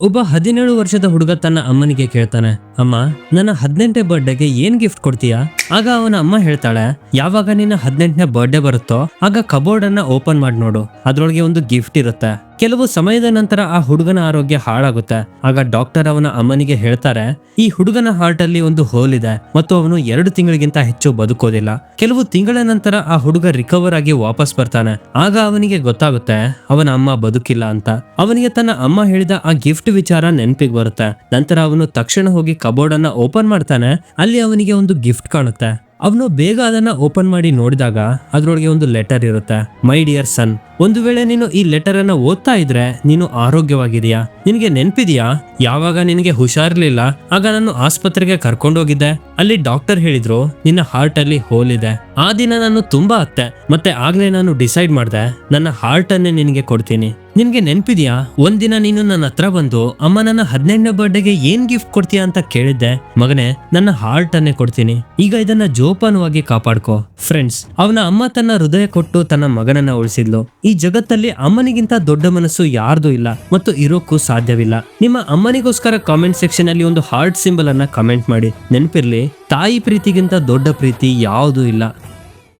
ಒಬ್ಬ ಹದಿನೇಳು ವರ್ಷದ ಹುಡುಗ ತನ್ನ ಅಮ್ಮನಿಗೆ ಕೇಳ್ತಾನೆ, ಅಮ್ಮ, ನನ್ನ ಹದಿನೆಂಟನೇ ಬರ್ಡೇಗೆ ಏನ್ ಗಿಫ್ಟ್ ಕೊಡ್ತೀಯಾ? ಆಗ ಅವನ ಅಮ್ಮ ಹೇಳ್ತಾಳೆ, ಯಾವಾಗ ನಿನ್ನ ಹದಿನೆಂಟನೇ ಬರ್ಡೇ ಬರುತ್ತೋ, ಆಗ ಕಬೋರ್ಡ್ ಅನ್ನ ಓಪನ್ ಮಾಡಿ ನೋಡು. ಅದ್ರೊಳಗೆ ಒಂದು ಗಿಫ್ಟ್ ಇರುತ್ತೆ. ಕೆಲವು ಸಮಯದ ನಂತರ ಆ ಹುಡುಗನ ಆರೋಗ್ಯ ಹಾಳಾಗುತ್ತೆ. ಆಗ ಡಾಕ್ಟರ್ ಅವನ ಅಮ್ಮನಿಗೆ ಹೇಳ್ತಾರೆ, ಈ ಹುಡುಗನ ಹಾರ್ಟ್ ಅಲ್ಲಿ ಒಂದು ಹೋಲ್ ಇದೆ, ಮತ್ತು ಅವನು ಎರಡು ತಿಂಗಳಿಗಿಂತ ಹೆಚ್ಚು ಬದುಕೋದಿಲ್ಲ. ಕೆಲವು ತಿಂಗಳ ನಂತರ ಆ ಹುಡುಗ ರಿಕವರ್ ಆಗಿ ವಾಪಸ್ ಬರ್ತಾನೆ. ಆಗ ಅವನಿಗೆ ಗೊತ್ತಾಗುತ್ತೆ, ಅವನ ಅಮ್ಮ ಬದುಕಿಲ್ಲ ಅಂತ. ಅವನಿಗೆ ತನ್ನ ಅಮ್ಮ ಹೇಳಿದ ಆ ಗಿಫ್ಟ್ ವಿಚಾರ ನೆನಪಿಗೆ ಬರುತ್ತೆ. ನಂತರ ಅವನು ತಕ್ಷಣ ಹೋಗಿ ಕಬೋರ್ಡ್ ಅನ್ನ ಓಪನ್ ಮಾಡ್ತಾನೆ. ಅಲ್ಲಿ ಅವನಿಗೆ ಒಂದು ಗಿಫ್ಟ್ ಕಾಣುತ್ತೆ. ಅವನು ಬೇಗ ಅದನ್ನ ಓಪನ್ ಮಾಡಿ ನೋಡಿದಾಗ ಅದರೊಳಗೆ ಒಂದು ಲೆಟರ್ ಇರುತ್ತೆ. ಮೈ ಡಿಯರ್ ಸನ್ ಒಂದು ವೇಳೆ ನೀನು ಈ ಲೆಟರ್ ಅನ್ನ ಓದ್ತಾ ಇದ್ರೆ ನೀನು ಆರೋಗ್ಯವಾಗಿದೆಯಾ ನಿನಗೆ ನೆನ್ಪಿದ್ಯಾ? ಯಾವಾಗ ನಿನಗೆ ಹುಷಾರ್ಲಿಲ್ಲ ಆಗ ನಾನು ಆಸ್ಪತ್ರೆಗೆ ಕರ್ಕೊಂಡೋಗಿದ್ದೆ. ಅಲ್ಲಿ ಡಾಕ್ಟರ್ ಹೇಳಿದ್ರು, ನಿನ್ನ ಹಾರ್ಟ್ ಅಲ್ಲಿ ಹೋಲ್ ಇದೆ. ಆ ದಿನ ನಾನು ತುಂಬಾ ಅತ್ತೆ. ಮತ್ತೆ ಆಗ್ಲೇ ನಾನು ಡಿಸೈಡ್ ಮಾಡ್ದೆ, ನನ್ನ ಹಾರ್ಟ್ ಅನ್ನೇ ನಿನಗೆ ಕೊಡ್ತೀನಿ. ನಿನ್ಗೆ ನೆನ್ಪಿದ್ಯಾ? ಒಂದಿನ ನೀನು ನನ್ನ ಹತ್ರ ಬಂದು, ಅಮ್ಮ ನನ್ನ ಹದಿನೆಂಟನೇ ಬರ್ಡೇಗೆ ಏನ್ ಗಿಫ್ಟ್ ಕೊಡ್ತೀಯಾ ಅಂತ ಕೇಳಿದ್ದೆ. ಮಗನೇ, ನನ್ನ ಹಾರ್ಟ್ ಅನ್ನೇ ಕೊಡ್ತೀನಿ. ಈಗ ಇದನ್ನ ಜೋಪಾನವಾಗಿ ಕಾಪಾಡ್ಕೋ. ಫ್ರೆಂಡ್ಸ್ ಅವನ ಅಮ್ಮ ತನ್ನ ಹೃದಯ ಕೊಟ್ಟು ತನ್ನ ಮಗನನ್ನ ಉಳಿಸಿದ್ಲು. ಈ ಜಗತ್ತಲ್ಲಿ ಅಮ್ಮನಿಗಿಂತ ದೊಡ್ಡ ಮನಸ್ಸು ಯಾರ್ದು ಇಲ್ಲ ಮತ್ತು ಇರೋಕ್ಕೂ ಸಾಧ್ಯವಿಲ್ಲ. ನಿಮ್ಮ ಅಮ್ಮನಿಗೋಸ್ಕರ ಕಾಮೆಂಟ್ ಸೆಕ್ಷನ್ ಅಲ್ಲಿ ಒಂದು ಹಾರ್ಟ್ ಸಿಂಬಲ್ ಅನ್ನ ಕಮೆಂಟ್ ಮಾಡಿ. ನೆನಪಿರ್ಲಿ, ತಾಯಿ ಪ್ರೀತಿಗಿಂತ ದೊಡ್ಡ ಪ್ರೀತಿ ಯಾವುದೂ ಇಲ್ಲ.